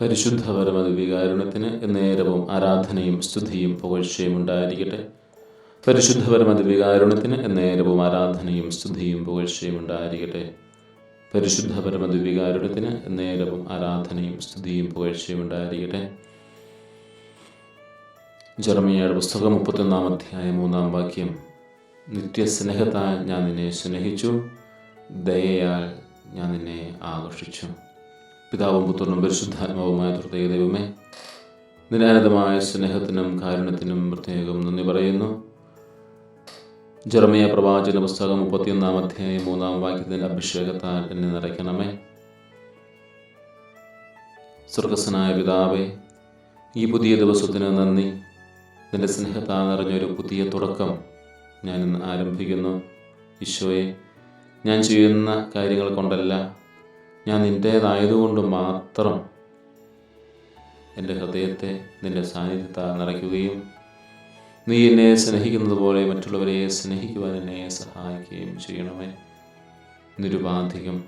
പരിശുദ്ധ പരമദിവികാരുണ്യത്തിന് നേരവും ആരാധനയും സ്തുതിയും പുകഴ്ചയും ഉണ്ടായിരിക്കട്ടെ. പരിശുദ്ധ പരമദിവികാരുണ്യത്തിന് നേരവും ആരാധനയും സ്തുതിയും പുകഴ്ചയും ഉണ്ടായിരിക്കട്ടെ. പരിശുദ്ധ പരമദിവികാരുണ്യത്തിന് നേരവും ആരാധനയും സ്തുതിയും പുകഴ്ചയും ഉണ്ടായിരിക്കട്ടെ. ജർമ്മിയുടെ പുസ്തകം മുപ്പത്തൊന്നാം അധ്യായം മൂന്നാം വാക്യം. നിത്യസ്നേഹത്താൽ ഞാൻ നിന്നെ സ്നേഹിച്ചു ദയയാൽ ഞാൻ നിന്നെ ആകർഷിച്ചു പിതാവും പുത്രനും പരിശുദ്ധാത്മാവുമായ തൃതയ ദൈവമേ നിരാനതമായ സ്നേഹത്തിനും കാരണത്തിനും പ്രത്യേകം നന്ദി പറയുന്നു. ജർമ്മയ പ്രവാചന പുസ്തകം മുപ്പത്തിയൊന്നാം അധ്യായം മൂന്നാം വാക്യത്തിന്റെ അഭിഷേകത്താൽ എന്നെ നിറയ്ക്കണമേ. സ്വർഗസ്വനായ പിതാവേ ഈ പുതിയ ദിവസത്തിന് നന്ദി. നിന്റെ സ്നേഹത്താൽ നിറഞ്ഞൊരു പുതിയ തുടക്കം ഞാൻ ഇന്ന് ആരംഭിക്കുന്നു. ഈശോയെ ഞാൻ ചെയ്യുന്ന കാര്യങ്ങൾ കൊണ്ടല്ല ഞാൻ നിന്റേതായതുകൊണ്ട് മാത്രം എന്റെ ഹൃദയത്തെ നിന്റെ സാന്നിധ്യത്താൽ നിറയ്ക്കുകയും നീ എന്നെ സ്നേഹിക്കുന്നത് പോലെ മറ്റുള്ളവരെ സ്നേഹിക്കുവാൻ എന്നെ സഹായിക്കുകയും ചെയ്യണമേ. നിരുപാധികം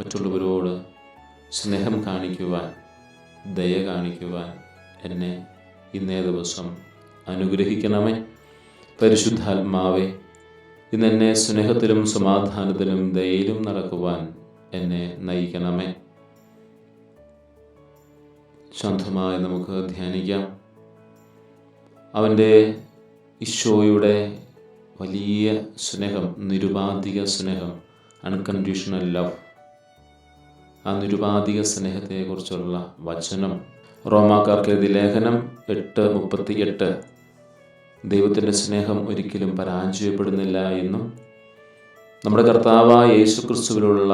മറ്റുള്ളവരോട് സ്നേഹം കാണിക്കുവാൻ ദയ കാണിക്കുവാൻ എന്നെ ഇന്നേ ദിവസം അനുഗ്രഹിക്കണമേ. പരിശുദ്ധാത്മാവെ ഇന്നെന്നെ സ്നേഹത്തിലും സമാധാനത്തിലും ദയയിലും നടക്കുവാൻ എന്നെ നയിക്കണമേ. ശാന്തമായി നമുക്ക് ധ്യാനിക്കാം. അവന്റെ ഈശോയുടെ വലിയ സ്നേഹം നിരുപാധിക സ്നേഹം അൺകണ്ടീഷണൽ ലവ് ആ നിരുപാധിക സ്നേഹത്തെക്കുറിച്ചുള്ള വചനം റോമാക്കാർക്ക് എഴുതിയ ലേഖനം എട്ട് മുപ്പത്തി എട്ട് ദൈവത്തിന്റെ സ്നേഹം ഒരിക്കലും പരാജയപ്പെടുന്നില്ല എന്നും നമ്മുടെ കർത്താവായ യേശു ക്രിസ്തുവിലുള്ള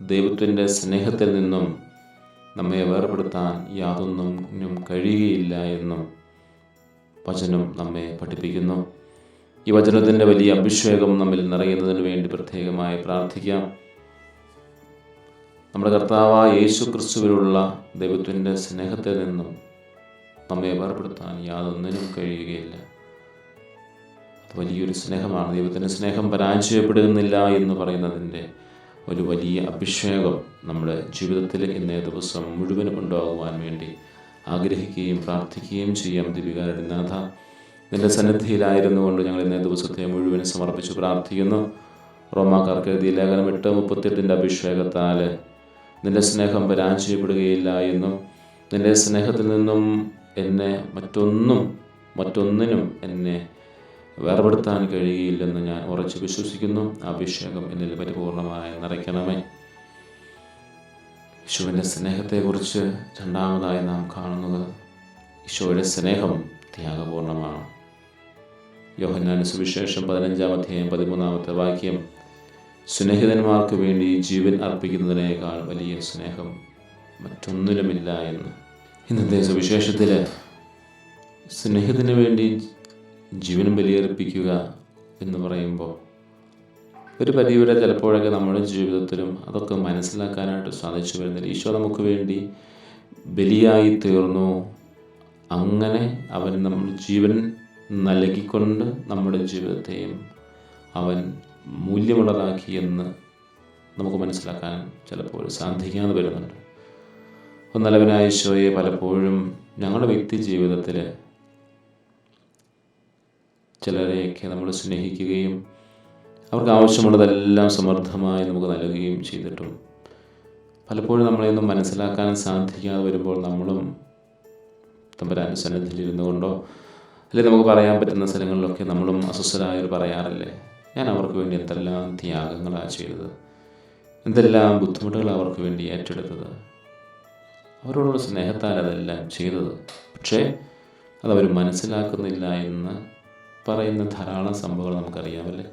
ദൈവത്തിന്റെ സ്നേഹത്തിൽ നിന്നും നമ്മെ വേർപെടുത്താൻ യാതൊന്നും കഴിയുകയില്ല എന്നും വചനം നമ്മെ പഠിപ്പിക്കുന്നു. ഈ വചനത്തിന്റെ വലിയ അഭിഷേകം നമ്മിൽ നിറയുന്നതിന് വേണ്ടി പ്രത്യേകമായി പ്രാർത്ഥിക്കാം. നമ്മുടെ കർത്താവായ യേശു ക്രിസ്തുവിലുള്ള ദൈവത്തിന്റെ സ്നേഹത്തിൽ നിന്നും നമ്മെ വേർപെടുത്താൻ യാതൊന്നിനും കഴിയുകയില്ല. വലിയൊരു സ്നേഹമാണ്. ദൈവത്തിന്റെ സ്നേഹം പരാജയപ്പെടുന്നില്ല എന്ന് പറയുന്നതിന്റെ ഒരു വലിയ അഭിഷേകം നമ്മുടെ ജീവിതത്തിൽ ഇന്നേ ദിവസം മുഴുവനും ഉണ്ടാകുവാൻ വേണ്ടി ആഗ്രഹിക്കുകയും പ്രാർത്ഥിക്കുകയും ചെയ്യാം ദിവികാരുടെ നിന്റെ സന്നിധിയിലായിരുന്നു കൊണ്ട് ഞങ്ങൾ ഇന്നേ ദിവസത്തെ മുഴുവൻ സമർപ്പിച്ച് പ്രാർത്ഥിക്കുന്നു. റോമാക്കാർക്ക് എഴുതിയ ലേഖനം എട്ട് മുപ്പത്തെട്ടിന്റെ അഭിഷേകത്താൽ നിന്റെ സ്നേഹം പരാജയപ്പെടുകയില്ല എന്നും നിന്റെ സ്നേഹത്തിൽ നിന്നും എന്നെ മറ്റൊന്നും മറ്റൊന്നിനും എന്നെ വേർപെടുത്താൻ കഴിയില്ലെന്ന് ഞാൻ ഉറച്ചു വിശ്വസിക്കുന്നു. അഭിഷേകം എന്നിൽ പരിപൂർണമായി നിറയ്ക്കണമേ. ഈശോയുടെ സ്നേഹത്തെക്കുറിച്ച് രണ്ടാമതായി നാം കാണുന്നത് ഈശോയുടെ സ്നേഹം ത്യാഗപൂർണമാണ്. യോഹന്നാൻ സുവിശേഷം പതിനഞ്ചാം അധ്യായം പതിമൂന്നാമത്തെ വാക്യം സ്നേഹിതന്മാർക്ക് വേണ്ടി ജീവൻ അർപ്പിക്കുന്നതിനേക്കാൾ വലിയ സ്നേഹം മറ്റൊന്നിലുമില്ല എന്ന്. ഇന്നത്തെ സുവിശേഷത്തിൽ സ്നേഹത്തിന് വേണ്ടി ജീവൻ ബലിയർപ്പിക്കുക എന്ന് പറയുമ്പോൾ ഒരു പരിധിവരെ ചിലപ്പോഴൊക്കെ നമ്മുടെ ജീവിതത്തിലും അതൊക്കെ മനസ്സിലാക്കാനായിട്ട് സാധിച്ചു വരുന്നില്ല. ഈശോ നമുക്ക് വേണ്ടി ബലിയായി തീർന്നു. അങ്ങനെ അവൻ നമ്മൾ ജീവൻ നൽകിക്കൊണ്ട് നമ്മുടെ ജീവിതത്തെയും അവൻ മൂല്യമുള്ളതാക്കി എന്ന് നമുക്ക് മനസ്സിലാക്കാൻ ചിലപ്പോൾ സാധിക്കാതെ വരുന്നുണ്ട്. ഒന്നലവനായ ഈശോയെ പലപ്പോഴും ഞങ്ങളുടെ വ്യക്തി ജീവിതത്തിൽ ചിലരെയൊക്കെ നമ്മൾ സ്നേഹിക്കുകയും അവർക്ക് ആവശ്യമുള്ളതെല്ലാം സമർത്ഥമായി നമുക്ക് നൽകുകയും ചെയ്തിട്ടും. പലപ്പോഴും നമ്മളെയൊന്നും മനസ്സിലാക്കാൻ സാധിക്കാതെ വരുമ്പോൾ നമ്മളും തമ്പരാന്റെ സന്നിധിയിൽ ഇരുന്നു കൊണ്ടോ അല്ലെങ്കിൽ നമുക്ക് പറയാൻ പറ്റുന്ന സ്ഥലങ്ങളിലൊക്കെ നമ്മളും അസ്വസ്ഥരായവർ പറയാറില്ലേ? ഞാൻ അവർക്ക് വേണ്ടി എന്തെല്ലാം ത്യാഗങ്ങളാണ് ചെയ്തത്? എന്തെല്ലാം ബുദ്ധിമുട്ടുകൾ അവർക്ക് വേണ്ടി ഏറ്റെടുത്തത്? അവരോടുള്ള സ്നേഹത്താൽ അതെല്ലാം ചെയ്തത്. പക്ഷേ അതവർ മനസ്സിലാക്കുന്നില്ല എന്ന് പറയുന്ന ധാരാളം സംഭവങ്ങൾ നമുക്കറിയാമല്ലേ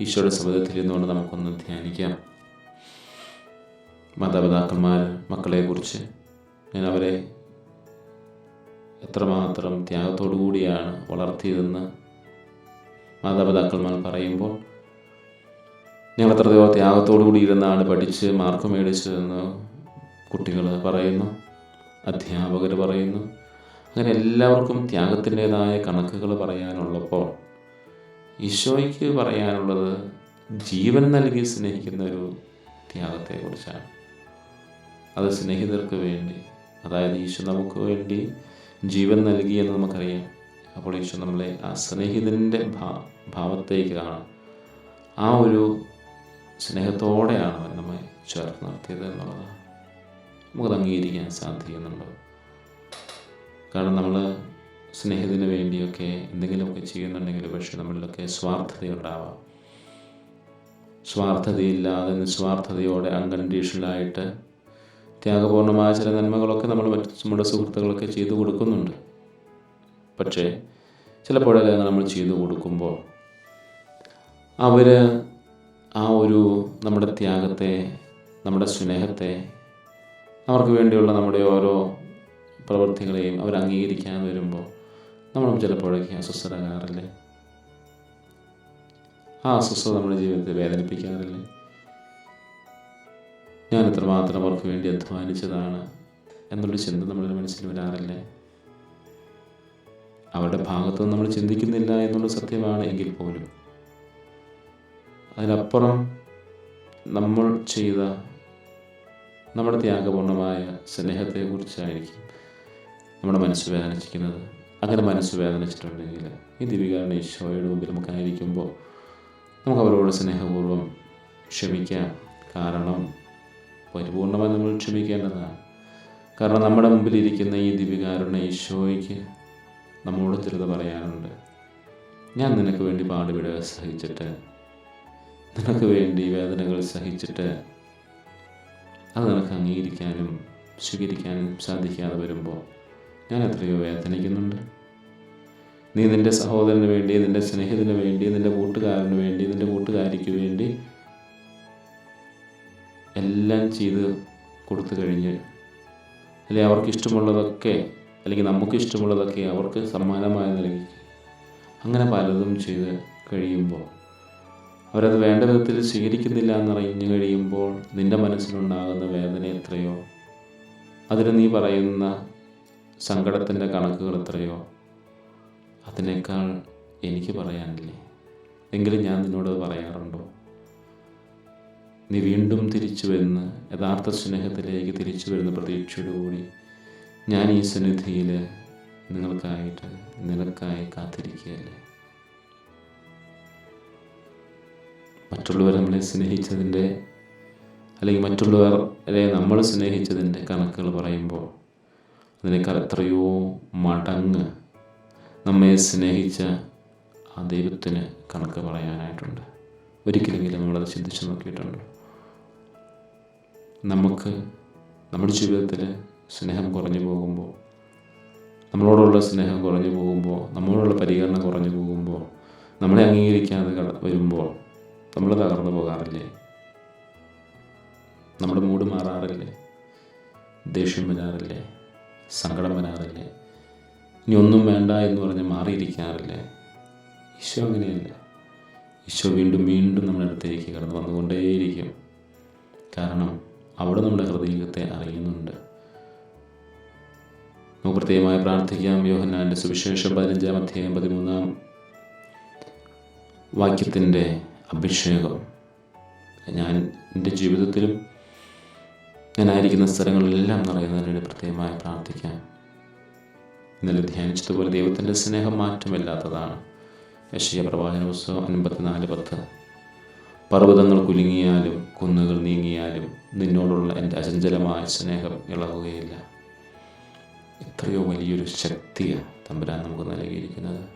ഈശോയുടെ സബദത്തിൽ ഇരുന്നുകൊണ്ട് നമുക്കൊന്ന് ധ്യാനിക്കാം. മാതാപിതാക്കന്മാർ മക്കളെക്കുറിച്ച് ഞാൻ അവരെ എത്രമാത്രം ത്യാഗത്തോടു കൂടിയാണ് വളർത്തിയതെന്ന് മാതാപിതാക്കന്മാർ പറയുമ്പോൾ ഞങ്ങൾ എത്രയോ ത്യാഗത്തോടു കൂടി ഇരുന്നാണ് പഠിച്ച് മാർക്ക് മേടിച്ചതെന്ന് കുട്ടികൾ പറയുന്നു അധ്യാപകർ പറയുന്നു അങ്ങനെ എല്ലാവർക്കും ത്യാഗത്തിന്റെതായ കണക്കുകൾ പറയാനുള്ളപ്പോൾ ഈശോയ്ക്ക് പറയാനുള്ളത് ജീവൻ നൽകി സ്നേഹിക്കുന്ന ഒരു ത്യാഗത്തെക്കുറിച്ചാണ്. അത് സ്നേഹിതർക്ക് വേണ്ടി അതായത് ഈശോ നമുക്ക് വേണ്ടി ജീവൻ നൽകി എന്ന് നമുക്കറിയാം. അപ്പോൾ ഈശോ നമ്മളെ ആ സ്നേഹിതന്റെ ഭാ ഭാവത്തേക്ക് കാണാം. ആ ഒരു സ്നേഹത്തോടെയാണ് നമ്മെ ചേർത്ത് നിർത്തിയത് എന്നുള്ളതാണ്. നമുക്കത് അംഗീകരിക്കാൻ സാധിക്കുന്നുണ്ട്? കാരണം നമ്മൾ സ്നേഹത്തിന് വേണ്ടിയൊക്കെ എന്തെങ്കിലുമൊക്കെ ചെയ്യുന്നുണ്ടെങ്കിൽ പക്ഷെ നമ്മളിലൊക്കെ സ്വാർത്ഥതയുണ്ടാവാം. സ്വാർത്ഥതയില്ലാതെ നിസ്വാർത്ഥതയോടെ അൺകണ്ടീഷണലായിട്ട് ത്യാഗപൂർണമായ ചില നന്മകളൊക്കെ നമ്മൾ മറ്റ് നമ്മുടെ സുഹൃത്തുക്കളൊക്കെ ചെയ്തു കൊടുക്കുന്നുണ്ട്. പക്ഷേ ചിലപ്പോഴൊക്കെ നമ്മൾ ചെയ്തു കൊടുക്കുമ്പോൾ അവർ ആ ഒരു നമ്മുടെ ത്യാഗത്തെ നമ്മുടെ സ്നേഹത്തെ അവർക്ക് വേണ്ടിയുള്ള നമ്മുടെ ഓരോ പ്രവൃത്തികളെയും അവർ അംഗീകരിക്കാൻ വരുമ്പോൾ നമ്മളും ചിലപ്പോഴൊക്കെ അസ്വസ്ഥരാകാറില്ലേ? ആ അസ്വസ്ഥത നമ്മുടെ ജീവിതത്തെ വേദനിപ്പിക്കാറില്ലേ? ഞാൻ എത്രമാത്രം അവർക്ക് വേണ്ടി അധ്വാനിച്ചതാണ് എന്നുള്ള ചിന്ത നമ്മുടെ മനസ്സിൽ വരാറില്ലേ? അവരുടെ ഭാഗത്ത് നമ്മൾ ചിന്തിക്കുന്നില്ല എന്നുള്ള സത്യമാണ് എങ്കിൽ പോലും. അതിനപ്പുറം നമ്മൾ ചെയ്ത നമ്മുടെ ത്യാഗപൂർണമായ സ്നേഹത്തെക്കുറിച്ചായിരിക്കും നമ്മുടെ മനസ്സ് വേദനിച്ചിരിക്കുന്നത്. അങ്ങനെ മനസ്സ് വേദനിച്ചിട്ടുണ്ടെങ്കിൽ ഈ ദിവികാരണ ഈശോയുടെ മുമ്പിൽ നമുക്കായിരിക്കുമ്പോൾ നമുക്ക് അവരോട് സ്നേഹപൂർവം ക്ഷമിക്കാം. കാരണം പരിപൂർണമായി നമ്മൾ ക്ഷമിക്കേണ്ടതാണ്. കാരണം നമ്മുടെ മുമ്പിലിരിക്കുന്ന ഈ ദിവികാരുടെ ഈശോയ്ക്ക് നമ്മോട് ചെറുത് പറയാനുണ്ട്. ഞാൻ നിനക്ക് വേണ്ടി പാടുപിട സഹിച്ചിട്ട് നിനക്ക് വേണ്ടി വേദനകൾ സഹിച്ചിട്ട് അത് നിനക്ക് അംഗീകരിക്കാനും സ്വീകരിക്കാനും സാധിക്കാതെ വരുമ്പോൾ ഞാൻ എത്രയോ വേദനിക്കുന്നുണ്ട്. നീ നിന്റെ സഹോദരന് വേണ്ടി നിന്റെ സ്നേഹത്തിന് വേണ്ടി നിന്റെ കൂട്ടുകാരന് വേണ്ടി നിന്റെ കൂട്ടുകാരിക്ക് വേണ്ടി എല്ലാം ചെയ്ത് കൊടുത്തു കഴിഞ്ഞ് അല്ലെങ്കിൽ അവർക്ക് ഇഷ്ടമുള്ളതൊക്കെ അല്ലെങ്കിൽ നമുക്ക് ഇഷ്ടമുള്ളതൊക്കെ അവർക്ക് സമ്മാനമായി നൽകി അങ്ങനെ പലതും ചെയ്ത് കഴിയുമ്പോൾ അവരത് വേണ്ട വിധത്തിൽ സ്വീകരിക്കുന്നില്ല എന്നറിഞ്ഞു കഴിയുമ്പോൾ നിന്റെ മനസ്സിലുണ്ടാകുന്ന വേദന എത്രയോ. അതിന് നീ പറയുന്ന സങ്കടത്തിന്റെ കണക്കുകൾ എത്രയോ. അതിനേക്കാൾ എനിക്ക് പറയാനില്ലേ? എങ്കിലും ഞാൻ നിന്നോട് പറയാറുണ്ടോ? നീ വീണ്ടും തിരിച്ചു വരുന്ന യഥാർത്ഥ സ്നേഹത്തിലേക്ക് തിരിച്ചു വരുന്ന പ്രതീക്ഷയോടുകൂടി ഞാൻ ഈ സന്നിധിയിൽ നിങ്ങൾക്കായിട്ട് നിനക്കായി കാത്തിരിക്കുകയല്ലേ? മറ്റുള്ളവർ നമ്മളെ സ്നേഹിച്ചതിന്റെ അല്ലെങ്കിൽ മറ്റുള്ളവരെ നമ്മൾ സ്നേഹിച്ചതിന്റെ കണക്കുകൾ പറയുമ്പോൾ അതിനേക്കാൾ എത്രയോ മടങ്ങ് നമ്മെ സ്നേഹിച്ച ആ ദൈവത്തിന് കണക്ക് പറയാനായിട്ടുണ്ട്. ഒരിക്കലെങ്കിലും നമ്മളത് ചിന്തിച്ച് നോക്കിയിട്ടുണ്ട്. നമുക്ക് നമ്മുടെ ജീവിതത്തിൽ സ്നേഹം കുറഞ്ഞു പോകുമ്പോൾ നമ്മളോടുള്ള സ്നേഹം കുറഞ്ഞു പോകുമ്പോൾ നമ്മളോടുള്ള പരിഗണന കുറഞ്ഞു പോകുമ്പോൾ നമ്മളെ അംഗീകരിക്കാതെ വരുമ്പോൾ നമ്മൾ തകർന്നു പോകാറില്ലേ? നമ്മുടെ മൂഡ് മാറാറില്ലേ? ദേഷ്യം വരാറില്ലേ? സങ്കടം വരാറില്ലേ ഇനി ഒന്നും വേണ്ട എന്ന് പറഞ്ഞ് മാറിയിരിക്കാറില്ലേ? ഈശോ അങ്ങനെയല്ല. ഈശോ വീണ്ടും വീണ്ടും നമ്മുടെ അടുത്തേക്ക് കടന്നു വന്നുകൊണ്ടേയിരിക്കും. കാരണം അവിടെ നമ്മുടെ ഹൃദയത്തെ അറിയുന്നുണ്ട്. നമുക്ക് പ്രത്യേകമായി പ്രാർത്ഥിക്കാം. യോഹന്നാന്റെ സുവിശേഷം പതിനഞ്ചാം അധ്യായം പതിമൂന്നാം വാക്യത്തിന്റെ അഭിഷേകം. ഞാൻ എന്റെ ജീവിതത്തിലും ഞാനായിരിക്കുന്ന സ്ഥലങ്ങളിലെല്ലാം നിറയുന്നതിന് പ്രത്യേകമായി പ്രാർത്ഥിക്കാം. ഇന്നലെ ധ്യാനിച്ചതുപോലെ ദൈവത്തിന്റെ സ്നേഹം മാറ്റമില്ലാത്തതാണ്. യശയ പ്രവാചന പുസ്തകം അൻപത്തിനാല് പത്ത്. പർവതങ്ങൾ കുലുങ്ങിയാലും കുന്നുകൾ നീങ്ങിയാലും നിന്നോടുള്ള എന്റെ അചഞ്ചലമായ സ്നേഹം ഇളകുകയില്ല. എത്രയോ വലിയൊരു ശക്തിയാണ് തമ്പുരാൻ നമുക്ക് നൽകിയിരിക്കുന്നത്.